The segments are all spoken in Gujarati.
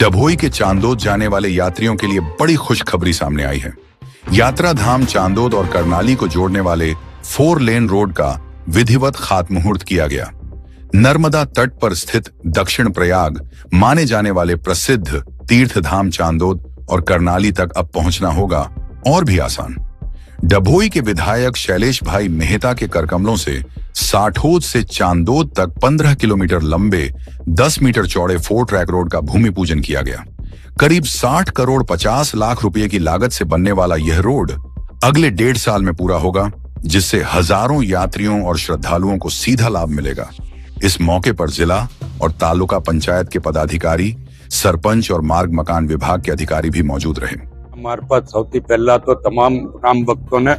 डभोई के चांदोद जाने वाले यात्रियों के लिए बड़ी खुशखबरी सामने आई है। यात्रा धाम चांदोद और करनाली को जोड़ने वाले फोर लेन रोड का विधिवत खातमुहूर्त किया गया। नर्मदा तट पर स्थित दक्षिण प्रयाग माने जाने वाले प्रसिद्ध तीर्थ धाम चांदोद और करनाली तक अब पहुँचना होगा और भी आसान। डभोई के विधायक शैलेश भाई मेहता के करकमलों से साठोद से चांदोद तक 15 किलोमीटर लंबे 10 मीटर चौड़े फोर ट्रैक रोड का भूमि पूजन किया गया। करीब 60 करोड़ 50 लाख रुपए की लागत से बनने वाला यह रोड अगले डेढ़ साल में पूरा होगा, जिससे हज़ारों यात्रियों और श्रद्धालुओं को सीधा लाभ मिलेगा। इस मौके पर जिला और तालुका पंचायत के पदाधिकारी, सरपंच और मार्ग मकान विभाग के अधिकारी भी मौजूद रहे। મારફત સૌથી પહેલા તો તમામ રામ ભક્તોને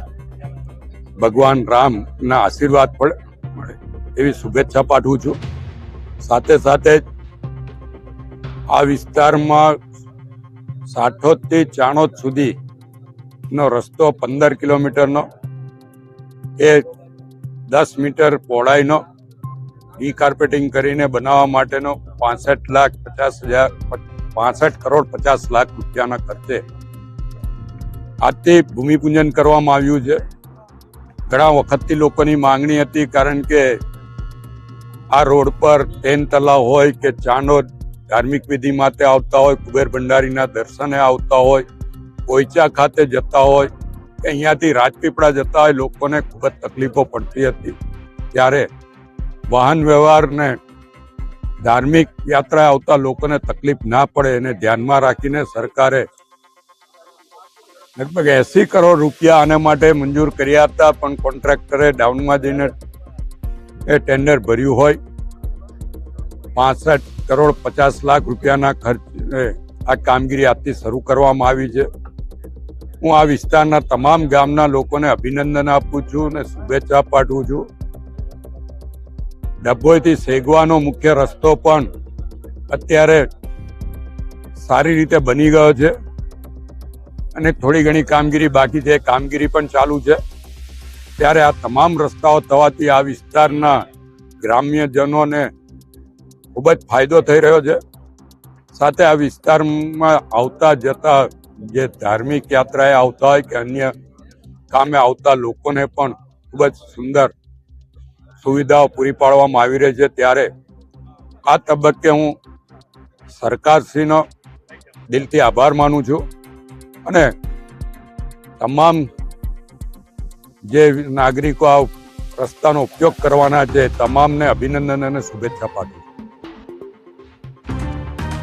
ભગવાન રામના આશીર્વાદ પણ મળે એવી શુભેચ્છા પાઠવું છું. સાથે સાથે આ વિસ્તારમાં સાઠોદથી ચાણોદ સુધીનો રસ્તો પંદર કિલોમીટરનો, એ દસ મીટર પહોળાઈનો ડી કાર્પેટિંગ કરીને બનાવવા માટેનો પાસઠ લાખ પચાસ હજાર, પાસઠ કરોડ પચાસ લાખ રૂપિયાના ખર્ચે આજથી ભૂમિપૂજન કરવામાં આવ્યું છે. ઘણા વખતથી લોકોની માંગણી હતી કારણ કે આ રોડ પર તેન તલાવ હોય કે ચાંદોદ ધાર્મિક વિધિ માટે આવતા હોય, કુબેર ભંડારીના દર્શને આવતા હોય કોઈચા ખાતે જતા હોય, કે અહીંયાથી રાજપીપળા જતા હોય, લોકોને ખૂબ જ તકલીફો પડતી હતી. ત્યારે વાહન વ્યવહારને ધાર્મિક યાત્રા આવતા લોકોને તકલીફ ના પડે એને ધ્યાનમાં રાખીને સરકારે લગભગ એસી કરોડ રૂપિયા આના માટે મંજૂર કર્યા હતા, પણ કોન્ટ્રાક્ટરે ડાઉનમાં જઈને એ ટેન્ડર ભર્યું હોય. પાસઠ કરોડ પચાસ લાખ રૂપિયાના ખર્ચે આ કામગીરી આજથી શરૂ કરવામાં આવી છે. હું આ વિસ્તારના તમામ ગામના લોકોને અભિનંદન આપું છું અને શુભેચ્છા પાઠવું છું. ડભોઈથી સેગવાનો મુખ્ય રસ્તો પણ અત્યારે સારી રીતે બની ગયો છે. અને થોડી ઘણી કામગીરી બાકી છે. કામગીરી પણ ચાલુ છે. ત્યારે આ તમામ રસ્તાઓ થવાથી આ વિસ્તારના ગ્રામ્યજનોને ખૂબ જ ફાયદો થઈ રહ્યો છે. સાથે આ વિસ્તારમાં આવતા જતા જે ધાર્મિક યાત્રાએ આવતા હોય કે અન્ય કામે આવતા લોકોને પણ ખૂબ જ સુંદર સુવિધાઓ પૂરી પાડવામાં આવી રહી છે. ત્યારે આ તબક્કે હું સરકારશ્રીનો દિલથી આભાર માનું છું. અને તમામ જે નાગરિકો આ રસ્તાનો ઉપયોગ કરવાના છે તમામને અભિનંદન અને શુભેચ્છા પાઠવું